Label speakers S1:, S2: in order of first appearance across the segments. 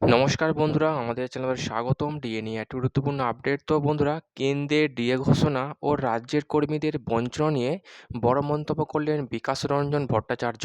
S1: নমস্কার বন্ধুরা, আমাদের চ্যানেলে স্বাগতম। ডিএ নিয়ে একটি গুরুত্বপূর্ণ আপডেট তো বন্ধুরা কেন্দ্রের ডিএ ঘোষণা ও রাজ্যের কর্মীদের বঞ্চনা নিয়ে বড় মন্তব্য করলেন বিকাশ রঞ্জন ভট্টাচার্য।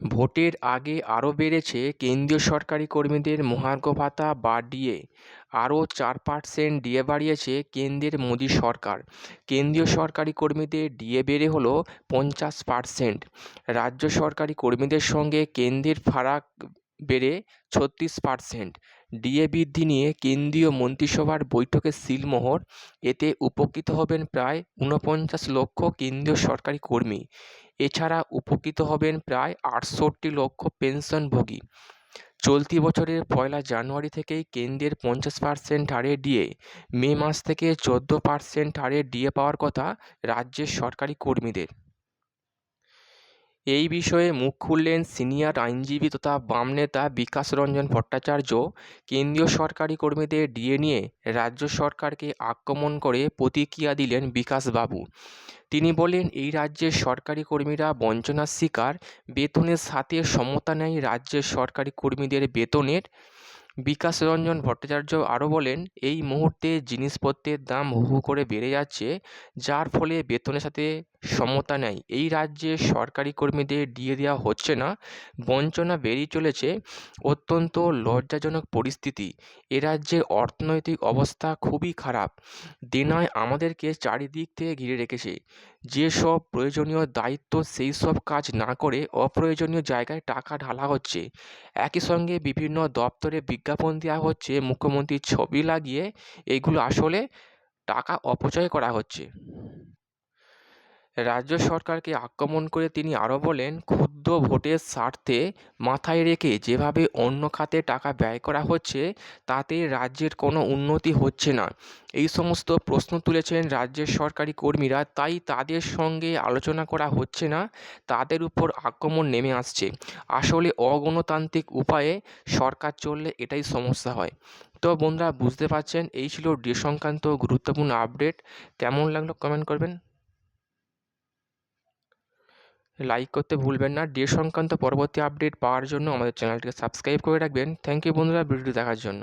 S1: ভোটের আগে আরও বেড়েছে কেন্দ্রীয় সরকারি কর্মীদের মহার্ঘ ভাতা বা ডিএ আরও চার পার্সেন্ট ডিএ বাড়িয়েছে কেন্দ্রের মোদী সরকার। কেন্দ্রীয় সরকারি কর্মীদের ডিএ বেড়ে হলো পঞ্চাশ পার্সেন্ট। রাজ্য সরকারি কর্মীদের সঙ্গে কেন্দ্রের ফারাক বেড়ে ছত্রিশ পার্সেন্ট। ডিএ বৃদ্ধি নিয়ে কেন্দ্রীয় মন্ত্রিসভার বৈঠকে সিলমোহর, এতে উপকৃত হবেন প্রায় ঊনপঞ্চাশ লক্ষ কেন্দ্রীয় সরকারি কর্মী। এছাড়া উপকৃত হবেন প্রায় আটষট্টি লক্ষ পেনশনভোগী। চলতি বছরের পয়লা জানুয়ারি থেকেই কেন্দ্রের পঞ্চাশ পার্সেন্ট হারে ডিএ, মে মাস থেকে চোদ্দ পার্সেন্ট হারে ডিএ পাওয়ার কথা রাজ্যের সরকারি কর্মীদের। এই বিষয়ে মুখ খুললেন সিনিয়র আইনজীবী তথা বাম নেতা বিকাশ রঞ্জন ভট্টাচার্য। কেন্দ্রীয় সরকারি কর্মীদের ডিএ নিয়ে রাজ্য সরকারকে আক্রমণ করে প্রতিক্রিয়া দিলেন বিকাশবাবু তিনি বলেন, এই রাজ্যের সরকারি কর্মীরা বঞ্চনার শিকার। বেতনের সাথে সমতা নেয় রাজ্যের সরকারি কর্মীদের বেতনের। বিকাশ রঞ্জন ভট্টাচার্য আরও বলেন, এই মুহূর্তে জিনিসপত্রের দাম হু হু করে বেড়ে যাচ্ছে, যার ফলে বেতনের সাথে সমতা নেই। এই রাজ্যে সরকারি কর্মীদের দিয়ে দেওয়া হচ্ছে না। বঞ্চনা বেরিয়ে চলেছে অত্যন্ত লজ্জাজনক পরিস্থিতি। এ রাজ্যের অর্থনৈতিক অবস্থা খুবই খারাপ। দেনায় আমাদেরকে চারিদিক থেকে ঘিরে রেখেছে। যেসব প্রয়োজনীয় দায়িত্ব সেই সব কাজ না করে অপ্রয়োজনীয় জায়গায় টাকা ঢালা হচ্ছে। একই সঙ্গে বিভিন্ন দপ্তরে বিজ্ঞাপন দেওয়া হচ্ছে। মুখ্যমন্ত্রীর ছবি লাগিয়ে এগুলো আসলে টাকা অপচয় করা হচ্ছে। রাজ্য সরকারকে আক্রমণ করে তিনি আরও বলেন ক্ষুদ্র ভোটের স্বার্থে মাথায় রেখে যেভাবে অন্য খাতে টাকা ব্যয় করা হচ্ছে, তাতে রাজ্যের কোনো উন্নতি হচ্ছে না। এই সমস্ত প্রশ্ন তুলেছেন রাজ্যের সরকারি কর্মীরা, তাই তাদের সঙ্গে আলোচনা করা হচ্ছে না, তাদের উপর আক্রমণ নেমে আসছে। আসলে অগণতান্ত্রিক উপায়ে সরকার চললে এটাই সমস্যা হয়। তো বন্ধুরা, বুঝতে পারছেন, এই ছিল ডি সংক্রান্ত গুরুত্বপূর্ণ আপডেট। কেমন লাগল কমেন্ট করবেন? লাইক করতে ভুলবেন না। ডে সংক্রান্ত পরবর্তী আপডেট পাওয়ার জন্য আমাদের চ্যানেলটিকে সাবস্ক্রাইব করে রাখবেন। থ্যাংক ইউ বন্ধুরা, ভিডিওটি দেখার জন্য।